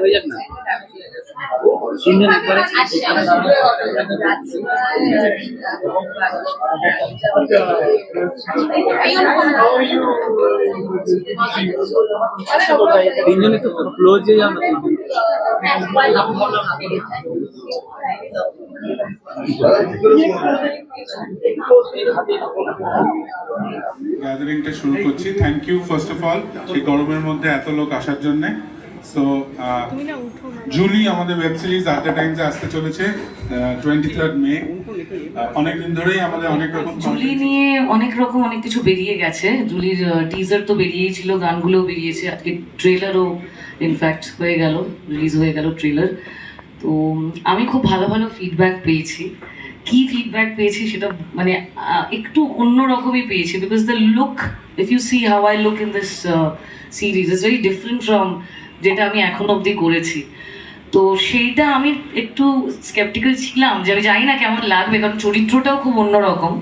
হয়ে তিনজন একটু ক্লোজ যে যাও গ্যাদারিংটা শুরু করছি। Thank you first of all সেই গরমের মধ্যে এত লোক আসার জন্য। সো জুলি আমাদের ওয়েব সিরিজ আট টাইমসে আসতে চলেছে টোয়েন্টি থার্ড মে অনেকদিন ধরেই আমাদের অনেক রকম জুলি নিয়ে অনেক রকম অনেক কিছু বেরিয়ে গেছে। জুলির টিজার তো বেরিয়েই ছিল, গানগুলোও বেরিয়েছে। আজকে ট্রেলারও ইনফ্যাক্ট হয়ে গেল রিলিজ হয়ে গেল ট্রেলার তো, আমি খুব ভালো ভালো ফিডব্যাক পেয়েছি। কি ফিডব্যাক পেয়েছি সেটা মানে একটু অন্যরকমই পেয়েছি। Because the look if you see how I look in this series is very different from যেটা আমি এখন অবধি করেছি। তো সেইটা আমি একটু স্কেপটিক্যাল ছিলাম যে আমি জানি না কেমন লাগবে, কারণ চরিত্রটাও খুব অন্যরকম।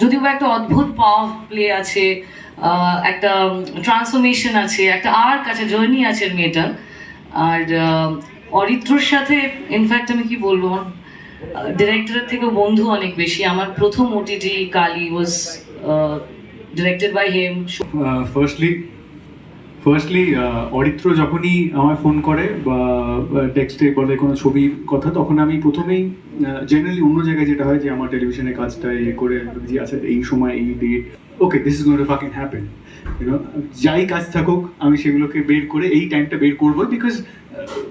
যদিও বা একটা অদ্ভুত পাওয়ার প্লে আছে একটা ট্রান্সফরমেশন আছে, একটা আর্ক আছে জার্নি আছে মেয়েটার। আর অরিত্রর সাথে ইনফ্যাক্ট আমি কি বলব ডিরেক্টরের থেকে বন্ধু অনেক বেশি। আমার প্রথম OTT Kali was directed by him firstly firstly Aritra যখনই আমায় ফোন করে বা টেক্সটে বলে কোনো ছবির কথা তখন আমি প্রথমেই জেনারেলি অন্য জায়গায় যেটা হয় যে আমার টেলিভিশনে কাজটা ইয়ে করে যে আচ্ছা এই সময় এই date okay this is going to fucking happen যাই কাজ থাকুক আমি সেগুলোকে বের করে এই টাইমটা বের করব বিকজ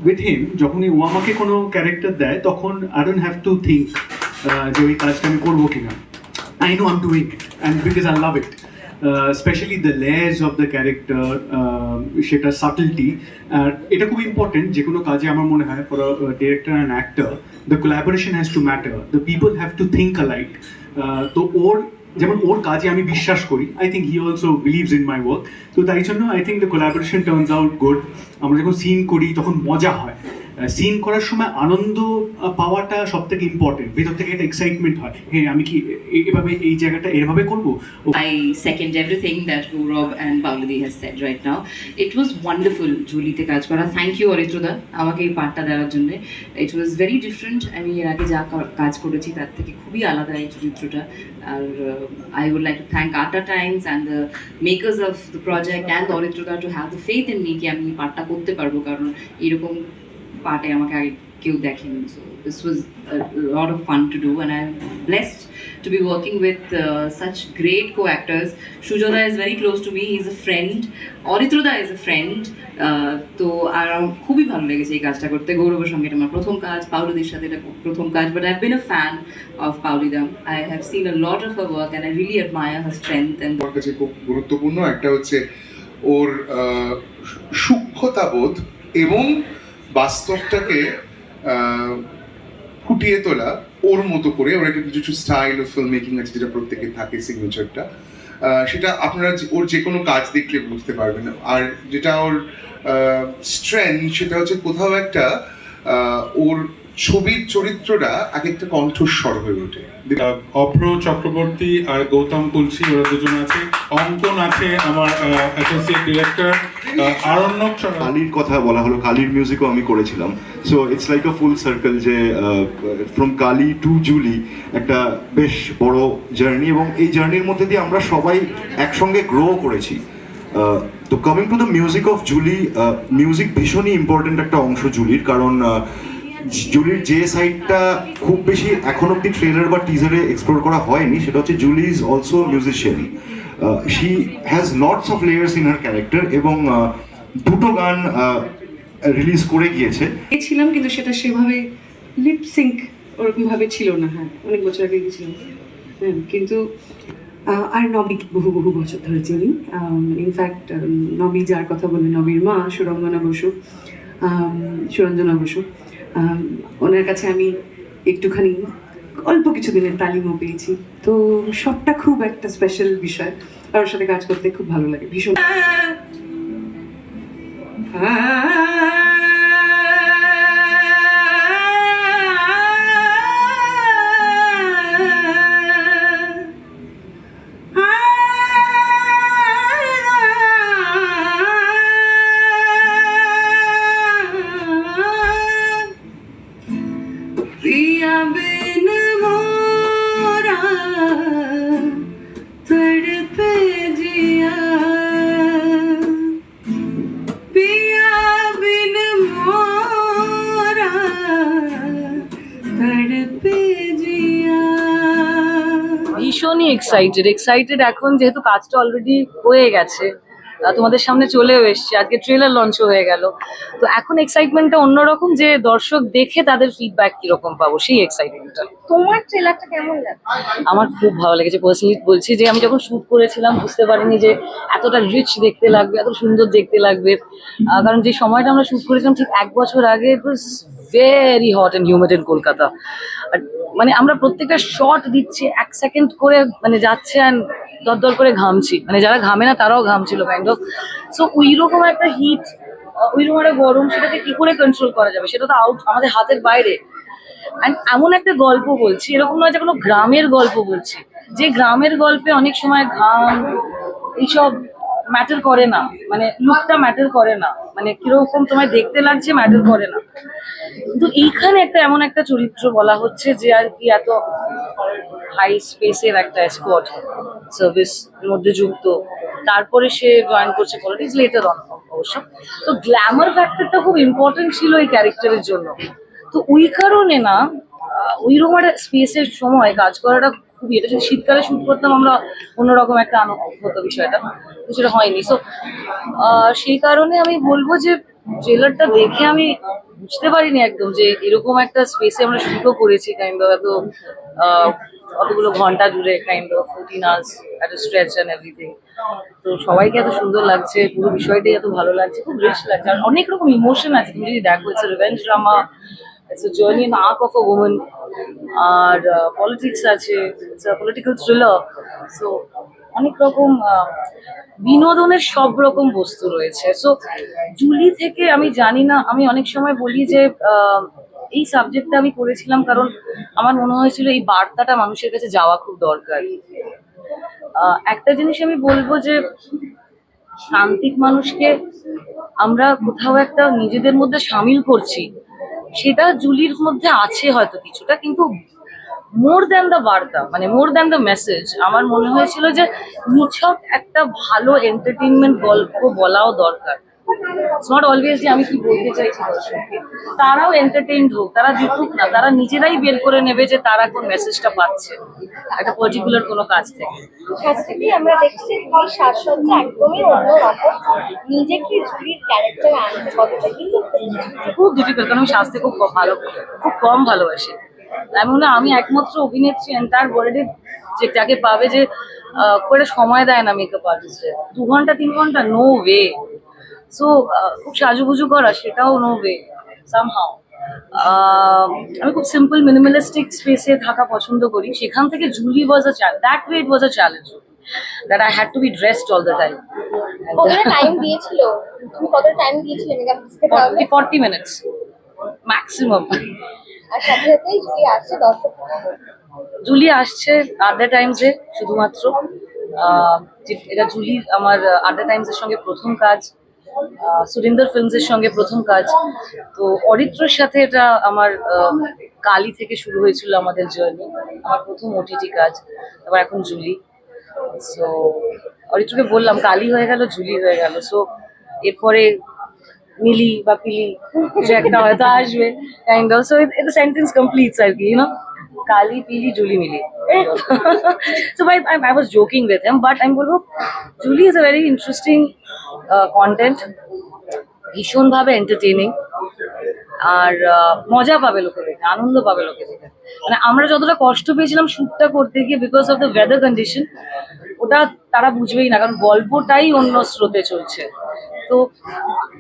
উইথ হিম যখনই ও আমাকে কোনো ক্যারেক্টার দেয় তখন I don't have to think যে ওই কাজটা আমি করব কিনা I know I'm doing it, and because I love it. The layers of the character, uh, সেটা সাটলটি আর এটা খুব ইম্পর্টেন্ট যে কোনো কাজে আমার মনে হয় for director and actor the collaboration has to matter the people have to think alike তো ওর যেমন ওর কাজে আমি বিশ্বাস করি I think he also believes in my work তো তাই জন্য I think the collaboration turns out good আমরা যখন সিন করি তখন মজা হয়। সিন করার সময় আনন্দ পাওয়াটা সব থেকে ইম্পর্টেন্ট ভেতর থেকে একটা এক্সাইটমেন্ট হয়। হ্যাঁ আমি কি এভাবে এই জায়গাটা এভাবে করব? ও I second everything that Gaurav and Pauladi has said right now. It was wonderful, জুলিতে কাজ করা। থ্যাংক ইউ অরিত্রদা আমাকে এই পার্টটা দেওয়ার জন্য। ইট ওয়াজ ভেরি ডিফারেন্ট আমি এর আগে যা কাজ করেছি তার থেকে খুবই আলাদা এই চরিত্রটা। আর I would like to thank Adda Times and the makers of the project and অরিত্রদা to have the faith in me কি আমি এই পার্টটা করতে পারব। কারণ এরকম পার্টে আমাকে আগে কেউ দেখেনি so this was lot of fun to do and I am blessed to be working with uh, such great co-actors. Shujoda is very close to me. He's a friend. অরিত্রদা a friend. Uh, তো আর আমার খুবই ভালো লেগেছে এই কাজটা করতে গৌরবের সঙ্গে এটা আমার প্রথম কাজ পাউলিদির সাথে এটা প্রথম কাজ but I been a fan of পাউলিদা I have seen a lot of her work and I really admire her strength and আমার কাছে খুব গুরুত্বপূর্ণ একটা হচ্ছে ওর সূক্ষ্মতাবোধ এবং বাস্তবটাকে ফুটিয়ে তোলা ওর মতো করে, ওর একটা কিছু স্টাইল অফ ফিল্ম মেকিং আছে যেটা প্রত্যেকের থাকে সিগনেচারটা সেটা আপনারা ওর যে কোনো কাজ দেখলে বুঝতে পারবেন। আর যেটা ওর স্ট্রেংথ সেটা হচ্ছে কোথাও একটা ওর ছবির চরিত্রটা এক একটা কণ্ঠস্বর হয়ে ওঠে। অপ্র, চক্রবর্তী আর গৌতম তুলসী, ওরা দুজন আছে। অঙ্কন আছে আমার অ্যাসোসিয়েট ডিরেক্টর আরণ্যক কালির কথা বলা হলো, কালির মিউজিকও আমি করেছিলাম। So it's like a full circle যে ফ্রম কালি টু জুলি, একটা বেশ বড় জার্নি এবং এই জার্নির মধ্যে দিয়ে আমরা সবাই একসঙ্গে গ্রো করেছি। তো coming to the music of Julie music ভীষণই ইম্পর্টেন্ট একটা অংশ জুলির, কারণ জুলির যে সাইডটা খুব বেশি এখন অব্দি ট্রেলার বা টিজারে এক্সপ্লোর করা হয়নি, সেটা হচ্ছে Julie is also musician she has lots of layers in her character এবং দুটো গান রিলিজ করে গিয়েছে। ছিলাম কিন্তু সেটা সেভাবে লিপ সিঙ্ক ওরকম ভাবে ছিল না হ্যাঁ অনেক বছর আগে গেছিলাম হ্যাঁ কিন্তু আর নবী বহু বহু বছর ধরে চিনি। ইনফ্যাক্ট নবী যার কথা বললেন নবীর মা সুরঞ্জনা বসু সুরঞ্জনা বসু। ওনার কাছে আমি একটুখানি অল্প কিছু দিনের তালিমও পেয়েছি তো সবটা খুব একটা স্পেশাল বিষয় কারোর সাথে কাজ করতে খুব ভালো লাগে ভীষণ এক্সাইটেড এক্সাইটেড এখন যেহেতু কাজটা অলরেডি হয়ে গেছে তোমাদের সামনে চলেও এসছে। আজকে ট্রেলার লঞ্চ হয়ে গেল। তো এখন এক্সাইটমেন্টটা অন্যরকম যে দর্শক দেখে তাদের ফিডব্যাক কীরকম পাবো সেই এক্সাইটমেন্টটা তোমার ট্রেলারটা কেমন লাগে আমার খুব ভালো লেগেছে। পার্সোনালি বলছি যে আমি যখন শুট করেছিলাম বুঝতে পারিনি যে এতটা রিচ দেখতে লাগবে এত সুন্দর দেখতে লাগবে। কারণ যে সময়টা আমরা শুট করেছিলাম ঠিক এক বছর আগে it was very hot and humid in Kolkata আর মানে আমরা প্রত্যেকটা শট দিচ্ছি, এক সেকেন্ড করে মানে যাচ্ছে অ্যান্ড দরদর করে ঘামছি। মানে যারা ঘামে না, তারাও ঘামছিল কাইন্ড সো ওই রকম একটা হিট ওই রকম একটা গরম সেটাকে কি করে কন্ট্রোল করা যাবে? সেটা তো আউট আমাদের হাতের বাইরে। And এমন একটা গল্প বলছি, এরকম নয় যে কোনো গ্রামের গল্প বলছি। যে গ্রামের গল্পে অনেক সময় ঘাম, এইসব ম্যাটার করে না। মানে লুকটা ম্যাটার করে না। মানে কীরকম তোমায় দেখতে লাগছে ম্যাটার করে না। কিন্তু এইখানে একটা এমন একটা চরিত্র বলা হচ্ছে যে আর কি এত হাই স্পেসের একটা স্পট সার্ভিস মধ্যে যুক্ত। তারপরে সে জয়েন করছে পলিটিক্স লেটার অন অবশ্য। তো গ্ল্যামার ফ্যাক্টরটা খুব ইম্পর্টেন্ট ছিল এই ক্যারেক্টারের জন্য। তো ওই কারণে না ওই রকম একটা স্পেসের সময় কাজ করাটা খুবই। এটা শীতকালে শুট করতাম আমরা অন্যরকম একটা আনন্দ হতো বিষয়টা। তো সেটা হয়নি। সো সেই কারণে আমি বলব যে ট্রেলারটা দেখে আমি বুঝতে পারিনি একদম যে এরকম একটা স্পেসে আমরা শুটও করেছি কাইন্ড অফ এত অতগুলো ঘণ্টা জুড়ে কাইন্ড অফ ফোরটিন আওয়ার্স এত স্ট্রেচ অ্যান্ড এভরিথিং তো সবাইকে এত সুন্দর লাগছে, পুরো বিষয়টাই এত ভালো লাগছে, খুব রিচ লাগছে। আর অনেক রকম ইমোশন আছে। তুমি যদি দেখো it's revenge drama it's journey in arc of a women R politics আছে ইটস পলিটিক্যাল থ্রিলার সো অনেক রকম আহ, বিনোদনের সব রকম বস্তু রয়েছে। সো জুলি থেকে আমি জানি না আমি অনেক সময় বলি যে আহ, এই সাবজেক্টটা আমি করেছিলাম কারণ আমার মনে হয়েছিল এই বার্তাটা মানুষের কাছে যাওয়া খুব দরকার। আহ, একটা জিনিস আমি বলব যে শান্তিক মানুষকে আমরা কোথাও একটা নিজেদের মধ্যে সামিল করছি। সেটা জুলির মধ্যে আছে হয়তো কিছুটা, কিন্তু মোর দ্যান দ্য বার্তা মানে মোর দ্যান দ্য মেসেজ, আমার মনে হয়েছিল যে নিছক একটা ভালো এন্টারটেনমেন্ট গল্প বলাও দরকার। ইটস নট অলওয়েজ যে আমি কি বলতে চাইছি দর্শককে তারাও এন্টারটেইনড হোক তারা দেখুক না তারা নিজেরাই বের করে নেবে যে তারা কোন মেসেজটা পাচ্ছে একটা পার্টিকুলার কোনো কাজ থেকে। আমরা দেখছি সাজসজ্জা একদমই অন্যরকম নিজে কি ক্যারেক্টার আনতে কতটা কিন্তু খুব ডিফিকাল্ট কারণ আমি খুব ভালো খুব কম ভালোবাসি। আমি মনে আমি একমাত্র অভিনেত্রী এন্টার ওয়ার্ল্ডে যে যাকে পাবে যে খুব সময় দেয় না মেকআপ আর্টিস্টে দু ঘণ্টা তিন ঘণ্টা নো ওয়ে সো খুব সাজুগুজু করা সেটাও নো ওয়ে সামহাও আমি খুব সিম্পল মিনিমালিস্টিক স্পেসে থাকা পছন্দ করি। সেখান থেকে Julie was a challenge that way it was a challenge that I had to be dressed all the time কতটা টাইম দিয়েছিল? তুমি কতটা টাইম দিয়েছিলে? মেকআপ তাহলে ফর্টি মিনিটস ম্যাক্সিমাম আর সাথে সাথেই জুলি আসছে দর্শক। জুলি আসছে আড্ডা টাইমসে শুধুমাত্র। আহ, এটা জুলির আমার আড্ডা টাইমসের সঙ্গে প্রথম কাজ। সুরিন্দর ফিল্মসের সঙ্গে প্রথম কাজ। তো অরিত্রর সাথে এটা আমার কালি থেকে শুরু হয়েছিল আমাদের জার্নি আমার প্রথম ওটিটি কাজ, তারপর এখন জুলি। সো অরিত্রকে বললাম কালি হয়ে গেল, জুলি হয়ে গেল। সো এরপরে মিলি বা পিলি, কিছু একটা হয়তো আসবে কাইন্ড অফ সো এটা সেন্টেন্স কমপ্লিটস আর কি ইউনো কালি পিলি জুলি মিলি। I, I, I was joking with him but আমি বলব Julie is very interesting uh, content ভীষণভাবে এন্টারটেনিং আর মজা পাবে লোকে দেখে আনন্দ পাবে লোকে দেখে মানে আমরা যতটা কষ্ট পেয়েছিলাম শ্যুটটা করতে গিয়ে because of the weather condition ওটা তারা বুঝবেই না কারণ গল্পটাই অন্য স্রোতে চলছে। তো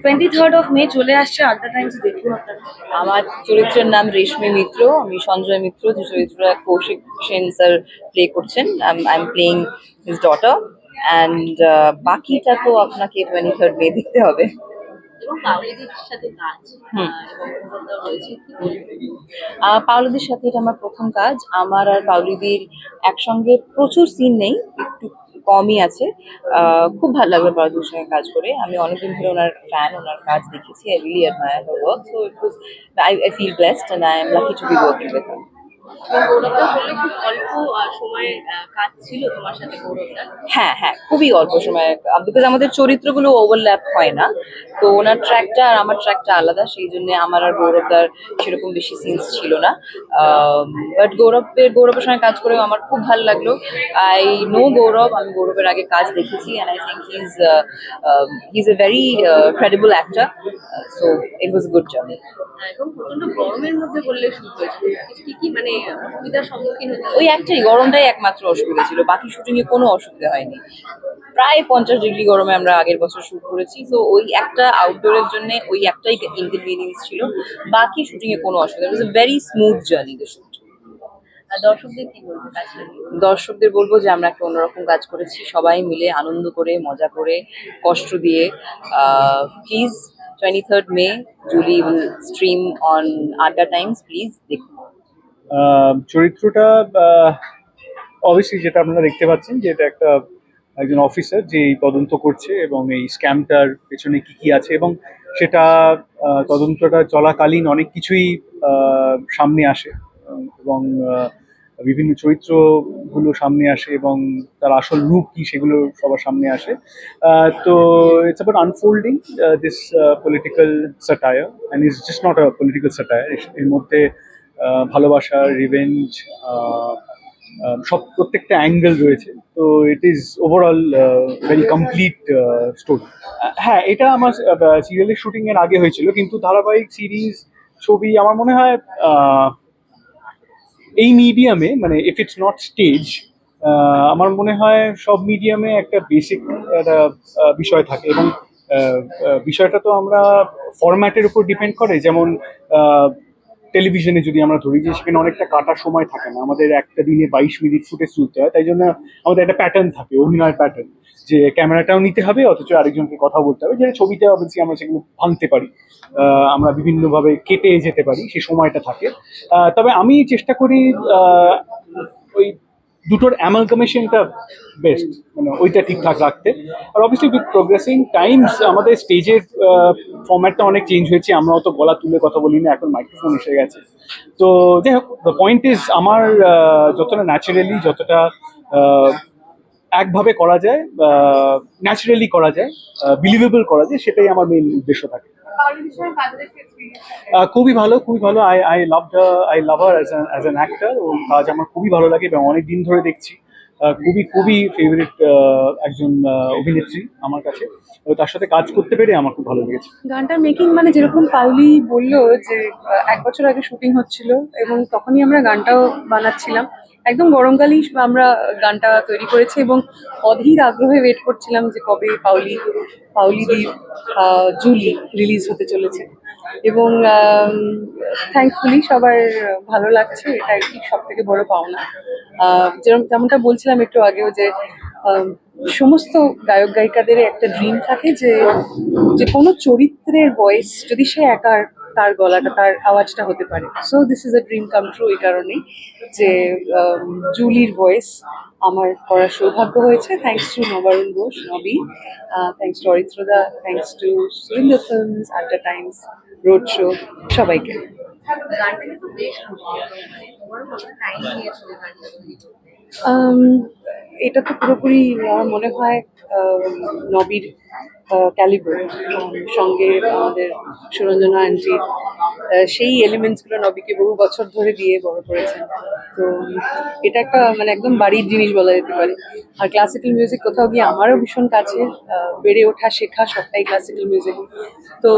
টোয়েন্টি থার্ড অফ মে চলে আসছে আড্ডা টাইমস দেখুন আপনারা। আমার চরিত্রের নাম রেশমি মিত্র আমি সঞ্জয় মিত্র যে চরিত্রটা কৌশিক সেন স্যার প্লে করছেন I am playing his daughter and বাকিটা তো আপনাকে টোয়েন্টি থার্ড মে দেখতে হবে। এবং পাওলিদির সাথে এটা আমার প্রথম কাজ। আমার আর পাওলিদির একসঙ্গে প্রচুর সিন নেই একটু কমই আছে। খুব ভালো লাগল পরাজুর সঙ্গে কাজ করে। আমি অনেকদিন ধরে ওনার ফ্যান ওনার কাজ দেখেছি I really admire work so it was I feel blessed and I am lucky to be working with her গৌরবদা বললে খুব অল্প সময়ে কাজ ছিল তোমার সাথে গৌরবদা হ্যাঁ হ্যাঁ খুবই অল্প সময় বিকজ আমাদের চরিত্রগুলো ওভারল্যাপ হয় না। তো ওনার ট্র্যাকটা আর আমার ট্র্যাকটা আলাদা সেই জন্য আমার আর গৌরবদার সেরকম বেশি সিনস ছিল না। বাট গৌরবের গৌরবের সঙ্গে কাজ করেও আমার খুব ভালো লাগল। আই নো গৌরব আমি গৌরবের আগে কাজ দেখেছি and I think he is he is a very credible actor so it was good journey এবং প্রচণ্ড গরমের মধ্যে বললে শুরু হয়েছিল। কি কি মানে অসুবিধার সম্মুখীন হতে ওই একটাই গরমটাই একমাত্র অসুবিধা ছিল। বাকি শুটিং এ কোনো অসুবিধা হয়নি। প্রায় পঞ্চাশ ডিগ্রি গরমে আমরা আগের বছর শুট করেছি। তো ওই একটা আউটডোরের জন্য ওই একটাই ইনকনভিনিয়েন্স ছিল। বাকি শুটিং এ কোনো অসুবিধা it very smooth journey the shoot দর্শকদের কি বলব? দর্শকদের বলব যে আমরা একটা অন্যরকম কাজ করেছি। সবাই মিলে আনন্দ করে মজা করে কষ্ট দিয়ে please twenty third May Julie will stream on Adda Times please দেখুন। চরিত্রটা অবশ্যই যেটা আপনারা দেখতে পাচ্ছেন যে এটা একটা একজন অফিসার যে এই তদন্ত করছে এবং এই স্ক্যামটার পেছনে কি কি আছে এবং সেটা তদন্তটা চলাকালীন অনেক কিছুই সামনে আসে এবং বিভিন্ন চরিত্রগুলো সামনে আসে এবং তার আসল রূপ কি সেগুলো সবার সামনে আসে। তো it's about unfolding this political satire and it's just not a political satire এর মধ্যে ভালোবাসা রিভেঞ্জ সব প্রত্যেকটা অ্যাঙ্গেল রয়েছে। তো it is overall very complete story হ্যাঁ এটা আমার সিরিয়ালের শুটিং এর আগে হয়েছিল, কিন্তু ধারাবাহিক সিরিজ ছবি, আমার মনে হয় এই মিডিয়ামে মানে ইফ ইটস নট স্টেজ আমার মনে হয় সব মিডিয়ামে একটা বেসিক একটা বিষয় থাকে এবং বিষয়টা তো আমরা ফরম্যাটের উপর ডিপেন্ড করে, যেমন টেলিভিশনে যদি আমরা ধরি যে সেখানে অনেকটা কাটা সময় থাকে না, আমাদের একটা দিনে বাইশ মিনিট ফুটেজ তুলতে হয়, তাই জন্য আমাদের একটা প্যাটার্ন থাকে অভিনয় প্যাটার্ন যে ক্যামেরাটাও নিতে হবে, অথচ আরেকজনকে কথা বলতে হবে যেটা ছবিতে অবশ্যই আমরা সেগুলো ভাঙতে পারি আমরা বিভিন্নভাবে কেটে যেতে পারি, সে সময়টা থাকে। তবে আমি চেষ্টা করি ওই দুটোর অ্যামালগামেশনটা বেস্ট মানে ওইটা ঠিকঠাক রাখতে। আর অবভিয়াসলি উইথ প্রোগ্রেসিং টাইমস আমাদের স্টেজের ফর্ম্যাটটা অনেক চেঞ্জ হয়েছে। আমরা অত গলা তুলে কথা বলি না, এখন মাইক্রোফোন এসে গেছে। তো যাই হোক দ্য পয়েন্ট ইজ আমার যতটা ন্যাচারালি যতটা একভাবে করা যায় ন্যাচারালি করা যায় বিলিভেবল করা যায়, সেটাই আমার মেইন উদ্দেশ্য থাকে। খুবই ভালো খুবই ভালো। I I love I love her as as an actor ওর কাজ আমার খুবই ভালো লাগে এবং অনেক দিন ধরে দেখছি। আহ, খুবই খুবই ফেভারিট একজন অভিনেত্রী আমার কাছে। তো তার সাথে কাজ করতে পেরে আমার খুব ভালো লেগেছে। গানটার মেকিং মানে যেরকম পাউলি বলল যে এক বছর আগে শুটিং হচ্ছিল এবং তখনই আমরা গানটাও বানাচ্ছিলাম। একদম গরমকালেই আমরা গানটা তৈরি করেছি এবং অধীর আগ্রহে ওয়েট করছিলাম যে কবে পাউলি পাউলি দি আহ, জুলি রিলিজ হতে চলেছে। এবং থ্যাঙ্কফুলি সবার ভালো লাগছে এটা কি সব থেকে বড় পাওনা। যেরকম যেমনটা বলছিলাম একটু আগেও যে সমস্ত গায়ক গায়িকাদের একটা ড্রিম থাকে যে যে কোনো চরিত্রের ভয়েস যদি সে একার তার গলাটা তার আওয়াজটা হতে পারে। So this is a dream come true এই কারণেই যে আম, জুলির ভয়েস আমার করার সৌভাগ্য হয়েছে। থ্যাংকস টু নবারুণ ঘোষ নবী thanks to অরিত্রদা thanks to Surinder films Adda Times road show সবাইকে। গানটা কিন্তু বেশ এটা তো পুরোপুরি আমার মনে হয় নবীর ক্যালিবার সঙ্গে আমাদের সুরঞ্জনা আন্টি সেই এলিমেন্টসগুলো নবীকে বহু বছর ধরে দিয়ে বড় করেছেন। তো এটা একটা মানে একদম বাড়ির জিনিস বলা যেতে পারে। আর ক্লাসিক্যাল মিউজিক কোথাও গিয়ে আমারও ভীষণ কাছে বেড়ে ওঠা, শেখা সবটাই ক্লাসিক্যাল মিউজিক তো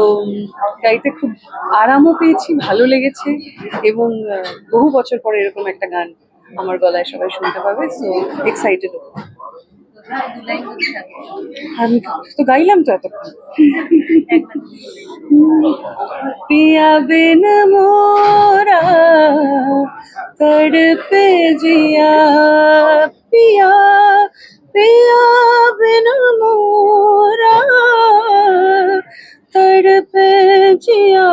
গাইতে খুব আরামও পেয়েছি, ভালো লেগেছে, এবং বহু বছর পরে এরকম একটা গান আমার গলায় সবাই শুনতে পাবে সো এক্সাইটেড আমি তো গাইলাম তো এতক্ষণ। পিয়া বিন মোরা, তড়পে জিয়া, পিয়া পিয়া না মোরা, তড়পে জিয়া।